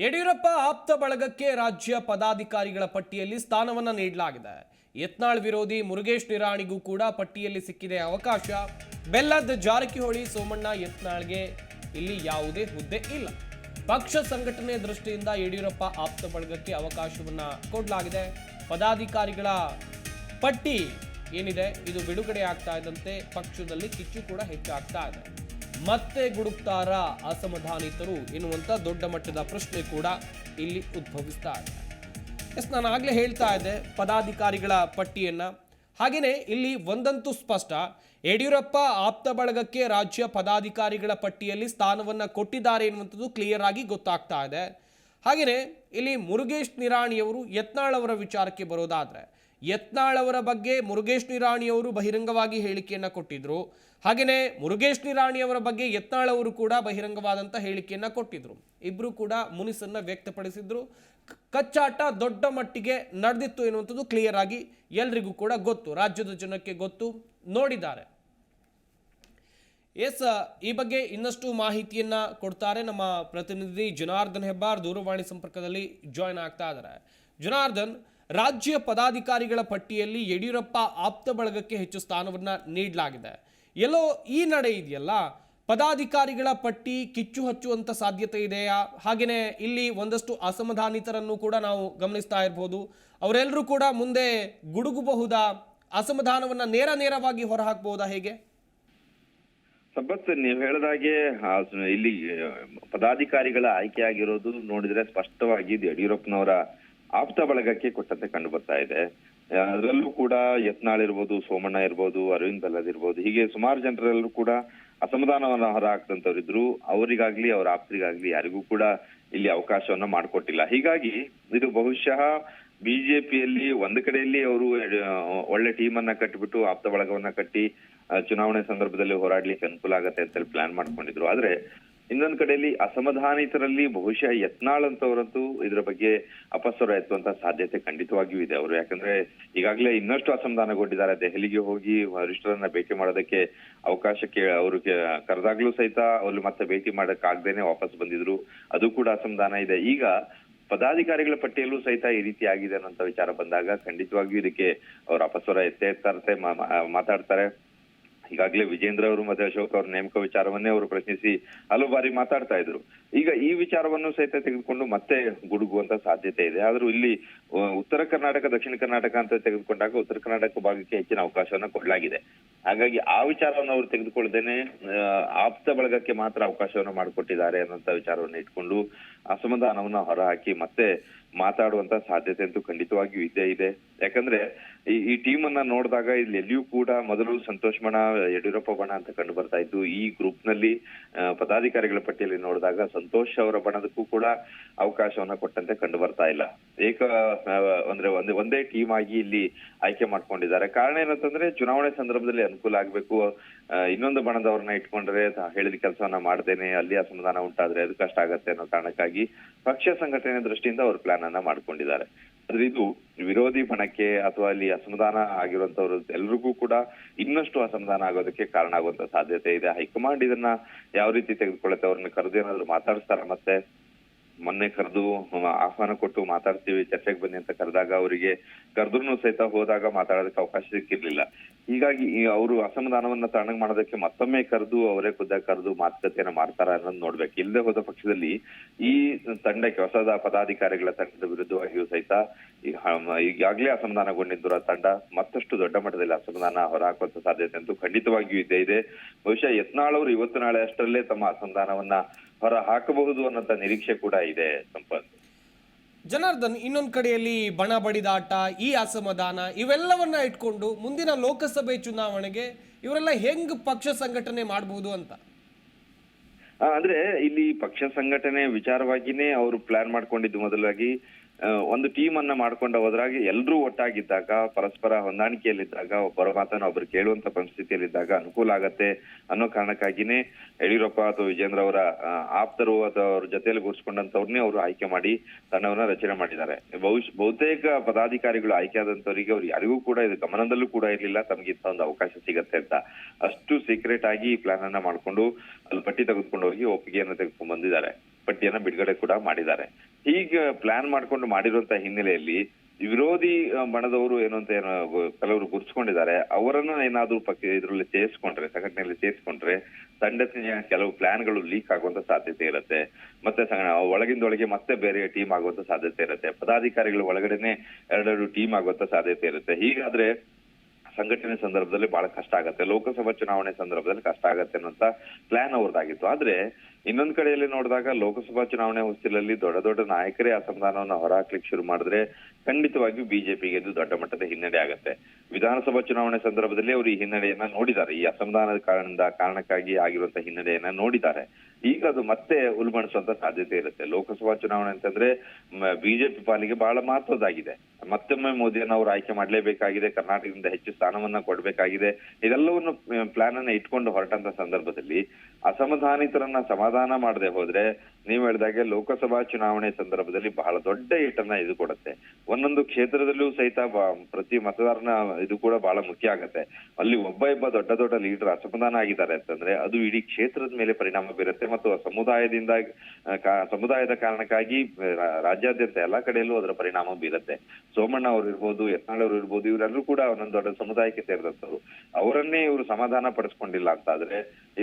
ಯಡಿಯೂರಪ್ಪ ಆಪ್ತ ಬಳಗಕ್ಕೆ ರಾಜ್ಯ ಪದಾಧಿಕಾರಿಗಳ ಪಟ್ಟಿಯಲ್ಲಿ ಸ್ಥಾನವನ್ನ ನೀಡಲಾಗಿದೆ. ಯತ್ನಾಳ್ ವಿರೋಧಿ ಮುರುಗೇಶ್ ನಿರಾಣಿಗೂ ಕೂಡ ಪಟ್ಟಿಯಲ್ಲಿ ಸಿಕ್ಕಿದೆ ಅವಕಾಶ. ಬೆಲ್ಲದ ಜಾರಕಿಹೊಳಿ ಸೋಮಣ್ಣ ಯತ್ನಾಳ್ಗೆ ಇಲ್ಲಿ ಯಾವುದೇ ಹುದ್ದೆ ಇಲ್ಲ. ಪಕ್ಷ ಸಂಘಟನೆ ದೃಷ್ಟಿಯಿಂದ ಯಡಿಯೂರಪ್ಪ ಆಪ್ತ ಬಳಗಕ್ಕೆ ಅವಕಾಶವನ್ನ ಕೊಡಲಾಗಿದೆ. ಪದಾಧಿಕಾರಿಗಳ ಪಟ್ಟಿ ಏನಿದೆ, ಇದು ಬಿಡುಗಡೆ ಆಗ್ತಾ ಇದ್ದಂತೆ ಪಕ್ಷದಲ್ಲಿ ಕಿಚ್ಚು ಕೂಡ ಹೆಚ್ಚಾಗ್ತಾ ಇದೆ. ಮತ್ತೆ ಗುಡುಕ್ತಾರ ಅಸಮಾಧಾನಿತರು ಎನ್ನುವಂತ ದೊಡ್ಡ ಮಟ್ಟದ ಪ್ರಶ್ನೆ ಕೂಡ ಇಲ್ಲಿ ಉದ್ಭವಿಸ್ತಾ ಇದೆ. ಎಸ್, ನಾನು ಆಗ್ಲೇ ಹೇಳ್ತಾ ಇದ್ದೆ ಪದಾಧಿಕಾರಿಗಳ ಪಟ್ಟಿಯನ್ನ. ಹಾಗೆಯೇ ಇಲ್ಲಿ ಒಂದಂತೂ ಸ್ಪಷ್ಟ, ಯಡಿಯೂರಪ್ಪ ಆಪ್ತ ಬಳಗಕ್ಕೆ ರಾಜ್ಯ ಪದಾಧಿಕಾರಿಗಳ ಪಟ್ಟಿಯಲ್ಲಿ ಸ್ಥಾನವನ್ನ ಕೊಟ್ಟಿದ್ದಾರೆ ಎನ್ನುವಂಥದ್ದು ಕ್ಲಿಯರ್ ಆಗಿ ಗೊತ್ತಾಗ್ತಾ ಇದೆ. ಹಾಗೆಯೇ ಇಲ್ಲಿ ಮುರುಗೇಶ್ ನಿರಾಣಿಯವರು ಯತ್ನಾಳ್ ಅವರ ವಿಚಾರಕ್ಕೆ ಬರೋದಾದ್ರೆ ಯತ್ನಾಳ್ ಅವರ ಬಗ್ಗೆ ಮುರುಗೇಶ್ ನಿರಾಣಿಯವರು ಬಹಿರಂಗವಾಗಿ ಹೇಳಿಕೆಯನ್ನು ಕೊಟ್ಟಿದ್ರು. ಹಾಗೆಯೇ ಮುರುಗೇಶ್ ನಿರಾಣಿಯವರ ಬಗ್ಗೆ ಯತ್ನಾಳವರು ಕೂಡ ಬಹಿರಂಗವಾದಂಥ ಹೇಳಿಕೆಯನ್ನು ಕೊಟ್ಟಿದ್ರು. ಇಬ್ಬರು ಕೂಡ ಮುನಿಸನ್ನು ವ್ಯಕ್ತಪಡಿಸಿದ್ರು. ಕಚ್ಚಾಟ ದೊಡ್ಡ ಮಟ್ಟಿಗೆ ನಡೆದಿತ್ತು ಎನ್ನುವಂಥದ್ದು ಕ್ಲಿಯರ್ ಆಗಿ ಎಲ್ರಿಗೂ ಕೂಡ ಗೊತ್ತು. ರಾಜ್ಯದ ಜನಕ್ಕೆ ಗೊತ್ತು. ನೋಡಿದ್ದಾರೆ. ಎಸ್, ಈ ಬಗ್ಗೆ ಇನ್ನಷ್ಟು ಮಾಹಿತಿಯನ್ನ ಕೊಡ್ತಾರೆ ನಮ್ಮ ಪ್ರತಿನಿಧಿ ಜನಾರ್ದನ್ ಹೆಬ್ಬಾರ್ ದೂರವಾಣಿ ಸಂಪರ್ಕದಲ್ಲಿ ಜಾಯ್ನ್ ಆಗ್ತಾ ಇದ್ದಾರೆ. ಜನಾರ್ದನ್ ರಾಜ್ಯ ಪದಾಧಿಕಾರಿಗಳ ಪಟ್ಟಿಯಲ್ಲಿ ಯಡಿಯೂರಪ್ಪ ಆಪ್ತ ಬಳಗಕ್ಕೆ ಹೆಚ್ಚು ಸ್ಥಾನವನ್ನ ನೀಡಲಾಗಿದೆ. ಎಲ್ಲೋ ಈ ನಡೆ ಇದೆಯಲ್ಲ? ಪದಾಧಿಕಾರಿಗಳ ಪಟ್ಟಿ ಕಿಚ್ಚು ಹಚ್ಚುವಂತ ಸಾಧ್ಯತೆ ಇದೆಯಾ? ಹಾಗೆಯೇ ಇಲ್ಲಿ ಒಂದಷ್ಟು ಅಸಮಾಧಾನಿತರನ್ನು ಕೂಡ ನಾವು ಗಮನಿಸ್ತಾ ಇರ್ಬೋದು. ಅವರೆಲ್ಲರೂ ಕೂಡ ಮುಂದೆ ಗುಡುಗಬಹುದಾ? ಅಸಮಾಧಾನವನ್ನು ನೇರ ನೇರವಾಗಿ ಹೊರಹಾಕಬಹುದಾ ಹೇಗೆ? ಸಂಪತ್ ನೀವು ಹೇಳಿದಾಗೆ ಇಲ್ಲಿ ಪದಾಧಿಕಾರಿಗಳ ಆಯ್ಕೆ ಆಗಿರೋದು ನೋಡಿದ್ರೆ ಸ್ಪಷ್ಟವಾಗಿ ಯಡಿಯೂರಪ್ಪನವರ ಆಪ್ತ ಬಳಗಕ್ಕೆ ಕೊಟ್ಟಂತೆ ಕಂಡು ಬರ್ತಾ ಇದೆ. ಅದರಲ್ಲೂ ಕೂಡ ಯತ್ನಾಳ್ ಇರ್ಬೋದು, ಸೋಮಣ್ಣ ಇರ್ಬೋದು, ಅರವಿಂದ್ ಬಲ್ಲದ್ ಇರ್ಬೋದು, ಹೀಗೆ ಸುಮಾರು ಜನರೆಲ್ಲರೂ ಕೂಡ ಅಸಮಾಧಾನವನ್ನು ಹೊರ ಹಾಕ್ತಂತವ್ರು ಅವರಿಗಾಗ್ಲಿ, ಅವ್ರ ಆಪ್ತರಿಗಾಗ್ಲಿ ಯಾರಿಗೂ ಕೂಡ ಇಲ್ಲಿ ಅವಕಾಶವನ್ನ ಮಾಡಿಕೊಟ್ಟಿಲ್ಲ. ಹೀಗಾಗಿ ಇದು ಬಹುಶಃ ಬಿಜೆಪಿಯಲ್ಲಿ ಒಂದು ಕಡೆಯಲ್ಲಿ ಅವರು ಒಳ್ಳೆ ಟೀಮ್ ಅನ್ನ ಕಟ್ಟಿಬಿಟ್ಟು ಆಪ್ತ ಬಳಗವನ್ನ ಕಟ್ಟಿ ಚುನಾವಣೆ ಸಂದರ್ಭದಲ್ಲಿ ಹೋರಾಡ್ಲಿಕ್ಕೆ ಅನುಕೂಲ ಆಗತ್ತೆ ಅಂತೇಳಿ ಪ್ಲಾನ್ ಮಾಡ್ಕೊಂಡಿದ್ರು. ಆದ್ರೆ ಇನ್ನೊಂದ್ ಕಡೆಯಲ್ಲಿ ಅಸಮಾಧಾನಿತರಲ್ಲಿ ಬಹುಶಃ ಯತ್ನಾಳ್ ಅಂತವರಂತೂ ಇದರ ಬಗ್ಗೆ ಅಪಸ್ವರ ಎತ್ತುವಂತ ಸಾಧ್ಯತೆ ಖಂಡಿತವಾಗಿಯೂ ಇದೆ ಅವರು. ಯಾಕಂದ್ರೆ ಈಗಾಗಲೇ ಇನ್ನಷ್ಟು ಅಸಮಾಧಾನಗೊಂಡಿದ್ದಾರೆ. ದೆಹಲಿಗೆ ಹೋಗಿ ವರಿಷ್ಠರನ್ನ ಭೇಟಿ ಮಾಡೋದಕ್ಕೆ ಅವಕಾಶಕ್ಕೆ ಅವರು ಕರೆದಾಗ್ಲೂ ಸಹಿತ ಅವ್ರು ಮತ್ತೆ ಭೇಟಿ ಮಾಡಕ್ ಆಗ್ದೇನೆ ವಾಪಸ್ ಬಂದಿದ್ರು. ಅದು ಕೂಡ ಅಸಮಾಧಾನ ಇದೆ. ಈಗ ಪದಾಧಿಕಾರಿಗಳ ಪಟ್ಟಿಯಲ್ಲೂ ಸಹಿತ ಈ ರೀತಿ ಆಗಿದೆ ಅನ್ನೋಂತ ವಿಚಾರ ಬಂದಾಗ ಖಂಡಿತವಾಗಿಯೂ ಇದಕ್ಕೆ ಅವರು ಅಪಸ್ವರ ಎತ್ತೇ ಇರ್ತಾರೆ ಮಾತಾಡ್ತಾರೆ. ಈಗಾಗಲೇ ವಿಜೇಂದ್ರ ಅವರು ಮತ್ತೆ ಅಶೋಕ್ ಅವ್ರ, ನೇಮಕ ವಿಚಾರವನ್ನೇ ಅವರು ಪ್ರಶ್ನಿಸಿ ಹಲವು ಬಾರಿ ಮಾತಾಡ್ತಾ ಇದ್ರು. ಈಗ ಈ ವಿಚಾರವನ್ನು ಸಹಿತ ತೆಗೆದುಕೊಂಡು ಮತ್ತೆ ಗುಡುಗುವಂತ ಸಾಧ್ಯತೆ ಇದೆ. ಆದ್ರೂ ಇಲ್ಲಿ ಉತ್ತರ ಕರ್ನಾಟಕ, ದಕ್ಷಿಣ ಕರ್ನಾಟಕ ಅಂತ ತೆಗೆದುಕೊಂಡಾಗ ಉತ್ತರ ಕರ್ನಾಟಕ ಭಾಗಕ್ಕೆ ಹೆಚ್ಚಿನ ಅವಕಾಶವನ್ನ ಕೊಡಲಾಗಿದೆ. ಹಾಗಾಗಿ ಆ ವಿಚಾರವನ್ನು ಅವರು ತೆಗೆದುಕೊಳ್ಳದೇನೆ ಆಪ್ತ ಬಳಗಕ್ಕೆ ಮಾತ್ರ ಅವಕಾಶವನ್ನ ಮಾಡಿಕೊಟ್ಟಿದ್ದಾರೆ ಅನ್ನೋಂತ ವಿಚಾರವನ್ನ ಇಟ್ಕೊಂಡು ಅಸಮಾಧಾನವನ್ನ ಹೊರಹಾಕಿ ಮತ್ತೆ ಮಾತಾಡುವಂತ ಸಾಧ್ಯತೆ ಅಂತೂ ಖಂಡಿತವಾಗಿಯೂ ಇದ್ದೇ ಇದೆ. ಯಾಕಂದ್ರೆ ಈ ಟೀಮ್ ಅನ್ನ ನೋಡಿದಾಗ ಇಲ್ಲಿ ಎಲ್ಲಿಯೂ ಕೂಡ ಮೊದಲು ಸಂತೋಷ್ ಬಣ ಯಡಿಯೂರಪ್ಪ ಬಣ ಅಂತ ಕಂಡು ಬರ್ತಾ ಇತ್ತು ಈ ಗ್ರೂಪ್ನಲ್ಲಿ ಪದಾಧಿಕಾರಿಗಳ ಪಟ್ಟಿಯಲ್ಲಿ ನೋಡಿದಾಗ ಸಂತೋಷ್ ಅವರ ಬಣದಕ್ಕೂ ಕೂಡ ಅವಕಾಶವನ್ನ ಕೊಟ್ಟಂತೆ ಕಂಡು ಬರ್ತಾ ಇಲ್ಲ. ಏಕ ಅಂದ್ರೆ ಒಂದೇ ಒಂದೇ ಟೀಮ್ ಆಗಿ ಇಲ್ಲಿ ಆಯ್ಕೆ ಮಾಡ್ಕೊಂಡಿದ್ದಾರೆ. ಕಾರಣ ಏನಂತಂದ್ರೆ, ಚುನಾವಣೆ ಸಂದರ್ಭದಲ್ಲಿ ಅನುಕೂಲ ಆಗ್ಬೇಕು ಇನ್ನೊಂದು ಬಣದವ್ರನ್ನ ಇಟ್ಕೊಂಡ್ರೆ ಹೇಳಿದ ಕೆಲಸವನ್ನ ಮಾಡ್ದೇನೆ, ಅಲ್ಲಿ ಅಸಮಾಧಾನ ಉಂಟಾದ್ರೆ ಅದು ಕಷ್ಟ ಆಗತ್ತೆ ಅನ್ನೋ ಕಾರಣಕ್ಕಾಗಿ ಪಕ್ಷ ಸಂಘಟನೆ ದೃಷ್ಟಿಯಿಂದ ಅವರು ಪ್ಲಾನ್ ಅನ್ನ ಮಾಡ್ಕೊಂಡಿದ್ದಾರೆ. ಆದ್ರೆ ಇದು, ವಿರೋಧಿ ಬಣಕ್ಕೆ ಅಥವಾ ಅಲ್ಲಿ ಅಸಮಾಧಾನ ಆಗಿರುವಂತವ್ರು ಎಲ್ರಿಗೂ ಕೂಡ ಇನ್ನಷ್ಟು ಅಸಮಾಧಾನ ಆಗೋದಕ್ಕೆ ಕಾರಣ ಆಗುವಂತ ಸಾಧ್ಯತೆ ಇದೆ. ಹೈಕಮಾಂಡ್ ಇದನ್ನ ಯಾವ ರೀತಿ ತೆಗೆದುಕೊಳ್ಳುತ್ತೆ, ಅವ್ರನ್ನ ಕರೆದು ಏನಾದ್ರು ಮಾತಾಡಿಸ್ತಾರ ಮತ್ತೆ? ಮೊನ್ನೆ ಕರೆದು ಆಹ್ವಾನ ಕೊಟ್ಟು ಮಾತಾಡ್ತೀವಿ, ಚರ್ಚೆಗೆ ಬನ್ನಿ ಅಂತ ಕರೆದಾಗ ಅವರಿಗೆ ಕರೆದ್ರು ಸಹಿತ ಹೋದಾಗ ಮಾತಾಡೋದಕ್ಕೆ ಅವಕಾಶ ಸಿಕ್ಕಿರ್ಲಿಲ್ಲ. ಹೀಗಾಗಿ ಅವರು ಅಸಮಾಧಾನವನ್ನ ತಣ್ಣಗೆ ಮಾಡೋದಕ್ಕೆ ಮತ್ತೊಮ್ಮೆ ಕರೆದು, ಅವರೇ ಖುದ್ದಾಗಿ ಕರೆದು ಮಾತುಕತೆಯನ್ನ ಮಾಡ್ತಾರ ಅನ್ನೋದು ನೋಡ್ಬೇಕು. ಇಲ್ಲದೆ ಹೋದ ಪಕ್ಷದಲ್ಲಿ ಈ ತಂಡಕ್ಕೆ, ಹೊಸದ ಪದಾಧಿಕಾರಿಗಳ ತಂಡದ ವಿರುದ್ಧವಾಗಿಯೂ ಸಹಿತ ಈಗಾಗ್ಲೇ ಅಸಮಾಧಾನಗೊಂಡಿದ್ದು ಆ ತಂಡ ಮತ್ತಷ್ಟು ದೊಡ್ಡ ಮಟ್ಟದಲ್ಲಿ ಅಸಮಾಧಾನ ಹೊರಹಾಕುವಂತ ಸಾಧ್ಯತೆ ಅಂತೂ ಖಂಡಿತವಾಗಿಯೂ ಇದೆ ಇದೆ. ಬಹುಶಃ ಯತ್ನಾಳ್ ಅವರು ಇವತ್ತು ನಾಳೆ ಅಷ್ಟರಲ್ಲೇ ತಮ್ಮ ಅಸಮಾಧಾನವನ್ನ ಹೊರ ಹಾಕಬಹುದು ಅನ್ನೋಂತ ನಿರೀಕ್ಷೆ ಕೂಡ ಇದೆ ಸಂಪತ್ ಜನಾರ್ದನ್ ಇನ್ನೊಂದು ಕಡೆಯಲ್ಲಿ ಬಣ ಬಡಿದಾಟ ಈ ಅಸಮಾಧಾನ ಇವೆಲ್ಲವನ್ನ ಇಟ್ಕೊಂಡು ಮುಂದಿನ ಲೋಕಸಭೆ ಚುನಾವಣೆಗೆ ಇವರೆಲ್ಲ ಹೆಂಗ್ ಪಕ್ಷ ಸಂಘಟನೆ ಮಾಡಬಹುದು ಅಂತ? ಅಂದ್ರೆ ಇಲ್ಲಿ ಪಕ್ಷ ಸಂಘಟನೆ ವಿಚಾರವಾಗಿನೇ ಅವರು ಪ್ಲಾನ್ ಮಾಡ್ಕೊಂಡಿದ್ದು ಮೊದಲಾಗಿ. ಒಂದು ಟೀಮ್ ಅನ್ನ ಮಾಡ್ಕೊಂಡು ಹೋದ್ರಾಗ ಎಲ್ರೂ ಒಟ್ಟಾಗಿದ್ದಾಗ, ಪರಸ್ಪರ ಹೊಂದಾಣಿಕೆಯಲ್ಲಿದ್ದಾಗ, ಒಬ್ಬರ ಮಾತನ್ನು ಒಬ್ರು ಕೇಳುವಂತ ಪರಿಸ್ಥಿತಿಯಲ್ಲಿದ್ದಾಗ ಅನುಕೂಲ ಆಗತ್ತೆ ಅನ್ನೋ ಕಾರಣಕ್ಕಾಗಿನೇ ಯಡಿಯೂರಪ್ಪ ಅಥವಾ ವಿಜೇಂದ್ರ ಅವರ ಆಪ್ತರು ಅಥವಾ ಅವ್ರ ಜೊತೆಯಲ್ಲಿ ಕೂರಿಸ್ಕೊಂಡಂತವ್ರನ್ನೇ ಅವರು ಆಯ್ಕೆ ಮಾಡಿ ತಂಡವನ್ನ ರಚನೆ ಮಾಡಿದ್ದಾರೆ. ಬಹುಶ್, ಬಹುತೇಕ ಪದಾಧಿಕಾರಿಗಳು ಆಯ್ಕೆ ಆದಂತವರಿಗೆ ಅವ್ರು ಯಾರಿಗೂ ಕೂಡ ಇದು ಗಮನದಲ್ಲೂ ಕೂಡ ಇರಲಿಲ್ಲ. ತಮಗೆ ಇಂಥ ಒಂದು ಅವಕಾಶ ಸಿಗತ್ತೆ ಅಂತ. ಅಷ್ಟು ಸೀಕ್ರೆಟ್ ಆಗಿ ಈ ಪ್ಲಾನ್ ಅನ್ನ ಮಾಡ್ಕೊಂಡು, ಅಲ್ಲಿ ಪಟ್ಟಿ ತೆಗೆದುಕೊಂಡು ಹೋಗಿ ಒಪ್ಪಿಗೆಯನ್ನು ತೆಗೆದುಕೊಂಡು ಬಂದಿದ್ದಾರೆ. ಪಟ್ಟಿಯನ್ನ ಬಿಡುಗಡೆ ಕೂಡ ಮಾಡಿದ್ದಾರೆ. ಹೀಗೆ ಪ್ಲಾನ್ ಮಾಡ್ಕೊಂಡು ಮಾಡಿರುವಂತಹ ಹಿನ್ನೆಲೆಯಲ್ಲಿ ವಿರೋಧಿ ಬಣದವರು ಏನು ಅಂತ ಏನೋ ಕೆಲವರು ಗುರುತಿಸ್ಕೊಂಡಿದ್ದಾರೆ. ಅವರನ್ನ ಏನಾದ್ರೂ ಪಕ್ಕ ಇದರಲ್ಲಿ ಸೇರಿಸ್ಕೊಂಡ್ರೆ, ಸಂಘಟನೆಯಲ್ಲಿ ಸೇರಿಸ್ಕೊಂಡ್ರೆ ಸಂಘಟನೆಯ ಕೆಲವು ಪ್ಲಾನ್ಗಳು ಲೀಕ್ ಆಗುವಂತ ಸಾಧ್ಯತೆ ಇರುತ್ತೆ. ಮತ್ತೆ ಒಳಗಿಂದ ಒಳಗಿಂದೊಳಗೆ ಮತ್ತೆ ಬೇರೆ ಟೀಮ್ ಆಗುವಂತ ಸಾಧ್ಯತೆ ಇರುತ್ತೆ. ಪದಾಧಿಕಾರಿಗಳು ಒಳಗಡೆನೆ ಎರಡೆರಡು ಟೀಮ್ ಆಗುವಂತ ಸಾಧ್ಯತೆ ಇರುತ್ತೆ. ಹೀಗಾದ್ರೆ ಸಂಘಟನೆ ಸಂದರ್ಭದಲ್ಲಿ ಬಹಳ ಕಷ್ಟ ಆಗತ್ತೆ. ಲೋಕಸಭಾ ಚುನಾವಣೆ ಸಂದರ್ಭದಲ್ಲಿ ಕಷ್ಟ ಆಗತ್ತೆ ಅನ್ನೋಂತ ಪ್ಲಾನ್ ಅವ್ರದ್ದಾಗಿತ್ತು. ಆದ್ರೆ ಇನ್ನೊಂದ್ ಕಡೆಯಲ್ಲಿ ನೋಡಿದಾಗ ಲೋಕಸಭಾ ಚುನಾವಣೆ ಹೊಸ್ತಿಲಲ್ಲಿ ದೊಡ್ಡ ದೊಡ್ಡ ನಾಯಕರೇ ಅಸಮಾಧಾನವನ್ನು ಹೊರಹಾಕ್ಲಿಕ್ಕೆ ಶುರು ಮಾಡಿದ್ರೆ ಖಂಡಿತವಾಗಿಯೂ ಬಿಜೆಪಿಗೆ ಇದು ದೊಡ್ಡ ಮಟ್ಟದ ಹಿನ್ನಡೆ ಆಗತ್ತೆ. ವಿಧಾನಸಭಾ ಚುನಾವಣೆ ಸಂದರ್ಭದಲ್ಲಿ ಅವರು ಈ ಹಿನ್ನಡೆಯನ್ನ ನೋಡಿದ್ದಾರೆ. ಈ ಅಸಮಾಧಾನದ ಕಾರಣದ ಕಾರಣಕ್ಕಾಗಿ ಆಗಿರುವಂತಹ ಹಿನ್ನಡೆಯನ್ನ ನೋಡಿದ್ದಾರೆ. ಈಗ ಅದು ಮತ್ತೆ ಉಲ್ಬಣಿಸುವಂತ ಸಾಧ್ಯತೆ ಇರುತ್ತೆ. ಲೋಕಸಭಾ ಚುನಾವಣೆ ಅಂತಂದ್ರೆ ಬಿಜೆಪಿ ಪಾಲಿಗೆ ಬಹಳ ಮಹತ್ವದಾಗಿದೆ ಮತ್ತೊಮ್ಮೆ ಮೋದಿಯನ್ನು ಅವರು ಆಯ್ಕೆ ಮಾಡಲೇಬೇಕಾಗಿದೆ. ಕರ್ನಾಟಕದಿಂದ ಹೆಚ್ಚು ಸ್ಥಾನವನ್ನ ಕೊಡಬೇಕಾಗಿದೆ. ಇದೆಲ್ಲವನ್ನು ಪ್ಲಾನ್ ಅನ್ನ ಇಟ್ಕೊಂಡು ಹೊರಟಂತ ಸಂದರ್ಭದಲ್ಲಿ ಅಸಮಾಧಾನಿತರನ್ನ ಸಮಾಧಾನ ಮಾಡದೆ ಹೋದ್ರೆ, ನೀವು ಹೇಳಿದಾಗೆ ಲೋಕಸಭಾ ಚುನಾವಣೆ ಸಂದರ್ಭದಲ್ಲಿ ಬಹಳ ದೊಡ್ಡ ಏಟನ್ನ ಇದು ಕೊಡುತ್ತೆ. ಒಂದೊಂದು ಕ್ಷೇತ್ರದಲ್ಲೂ ಸಹಿತ ಪ್ರತಿ ಮತದಾರನ ಇದು ಕೂಡ ಬಹಳ ಮುಖ್ಯ ಆಗತ್ತೆ. ಅಲ್ಲಿ ಒಬ್ಬ ಇಬ್ಬ ದೊಡ್ಡ ದೊಡ್ಡ ಲೀಡರ್ ಅಸಮಾಧಾನ ಆಗಿದ್ದಾರೆ ಅಂತಂದ್ರೆ ಅದು ಇಡೀ ಕ್ಷೇತ್ರದ ಮೇಲೆ ಪರಿಣಾಮ ಬೀರುತ್ತೆ ಮತ್ತು ಸಮುದಾಯದಿಂದ ಸಮುದಾಯದ ಕಾರಣಕ್ಕಾಗಿ ರಾಜ್ಯಾದ್ಯಂತ ಎಲ್ಲಾ ಕಡೆಯಲ್ಲೂ ಅದರ ಪರಿಣಾಮ ಬೀರುತ್ತೆ. ಸೋಮಣ್ಣ ಅವರು ಇರ್ಬೋದು, ಯತ್ನಾಳ್ ಅವರು ಇರ್ಬೋದು, ಇವರೆಲ್ಲರೂ ಕೂಡ ಒಂದೊಂದು ದೊಡ್ಡ ಸಮುದಾಯಕ್ಕೆ ಸೇರಿದಂತವ್ರು ಅವರನ್ನೇ ಇವರು ಸಮಾಧಾನ ಪಡಿಸ್ಕೊಂಡಿಲ್ಲ ಅಂತ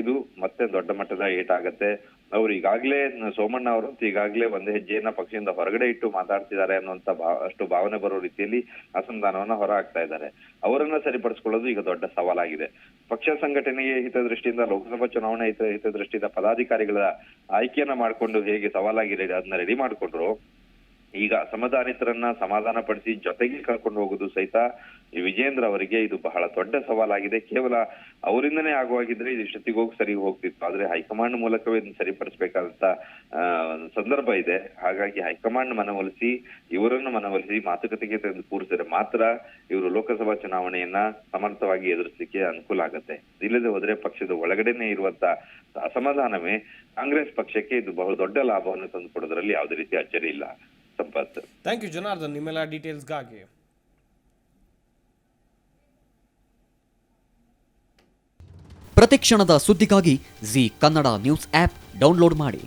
ಇದು ಮತ್ತೆ ದೊಡ್ಡ ಮಟ್ಟದ ಏಟಾಗತ್ತೆ. ಅವ್ರು ಈಗಾಗಲೇ, ಸೋಮಣ್ಣ ಅವರು ಈಗಾಗಲೇ ಒಂದೇ ಹೆಜ್ಜೆಯನ್ನ ಪಕ್ಷದಿಂದ ಹೊರಗಡೆ ಇಟ್ಟು ಮಾತಾಡ್ತಿದ್ದಾರೆ ಅನ್ನುವಂತ ಅಷ್ಟು ಭಾವನೆ ಬರೋ ರೀತಿಯಲ್ಲಿ ಅಸಂಧಾನವನ್ನ ಹೊರ ಹಾಕ್ತಾ ಇದ್ದಾರೆ. ಅವರನ್ನ ಸರಿಪಡಿಸಿಕೊಳ್ಳೋದು ಈಗ ದೊಡ್ಡ ಸವಾಲಾಗಿದೆ. ಪಕ್ಷ ಸಂಘಟನೆಗೆ ಹಿತದೃಷ್ಟಿಯಿಂದ ಲೋಕಸಭಾ ಚುನಾವಣೆ ಹಿತ, ಹಿತದೃಷ್ಟಿಯಿಂದ ಪದಾಧಿಕಾರಿಗಳ ಆಯ್ಕೆಯನ್ನ ಮಾಡ್ಕೊಂಡು ಹೇಗೆ ಸವಾಲಾಗಿ ಅದನ್ನ ರೆಡಿ ಮಾಡ್ಕೊಂಡ್ರು ಈಗ ಅಸಮಾಧಾನಿತರನ್ನ ಸಮಾಧಾನ ಪಡಿಸಿ ಜೊತೆಗೆ ಕರ್ಕೊಂಡು ಹೋಗುದು ಸಹಿತ ವಿಜೇಂದ್ರ ಅವರಿಗೆ ಇದು ಬಹಳ ದೊಡ್ಡ ಸವಾಲಾಗಿದೆ. ಕೇವಲ ಅವರಿಂದನೇ ಆಗುವಾಗಿದ್ರೆ ಇದು ಇಷ್ಟೊತ್ತಿಗೋಗಿ ಸರಿ ಹೋಗ್ತಿತ್ತು. ಆದ್ರೆ ಹೈಕಮಾಂಡ್ ಮೂಲಕವೇ ಇದನ್ನು ಸರಿಪಡಿಸಬೇಕಾದಂತ ಸಂದರ್ಭ ಇದೆ. ಹಾಗಾಗಿ ಹೈಕಮಾಂಡ್ ಮನವೊಲಿಸಿ, ಇವರನ್ನು ಮನವೊಲಿಸಿ ಮಾತುಕತೆಗೆ ತಂದು ಕೂರಿಸಿದ್ರೆ ಮಾತ್ರ ಇವರು ಲೋಕಸಭಾ ಚುನಾವಣೆಯನ್ನ ಸಮರ್ಥವಾಗಿ ಎದುರಿಸಲಿಕ್ಕೆ ಅನುಕೂಲ ಆಗುತ್ತೆ. ಇಲ್ಲದೆ ಹೋದ್ರೆ ಪಕ್ಷದ ಒಳಗಡೆನೆ ಇರುವಂತ ಅಸಮಾಧಾನವೇ ಕಾಂಗ್ರೆಸ್ ಪಕ್ಷಕ್ಕೆ ಇದು ಬಹು ದೊಡ್ಡ ಲಾಭವನ್ನು ತಂದುಕೊಡೋದ್ರಲ್ಲಿ ಯಾವುದೇ ರೀತಿ ಅಚ್ಚರಿ ಇಲ್ಲ. ಸಂಪತ್ ಥ್ಯಾಂಕ್ ಯು ಜನಾರ್ದನ್ ನಿಮ್ಮೆಲ್ಲ ಡೀಟೇಲ್ಸ್ಗಾಗಿ ಪ್ರತಿಕ್ಷಣದ ಸುದ್ದಿಗಾಗಿ Zee Kannada news app download ಮಾಡಿ.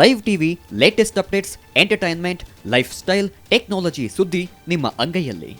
Live TV latest updates entertainment lifestyle technology ಸುದ್ದಿ ನಿಮ್ಮ ಅಂಗೈಯಲ್ಲಿ.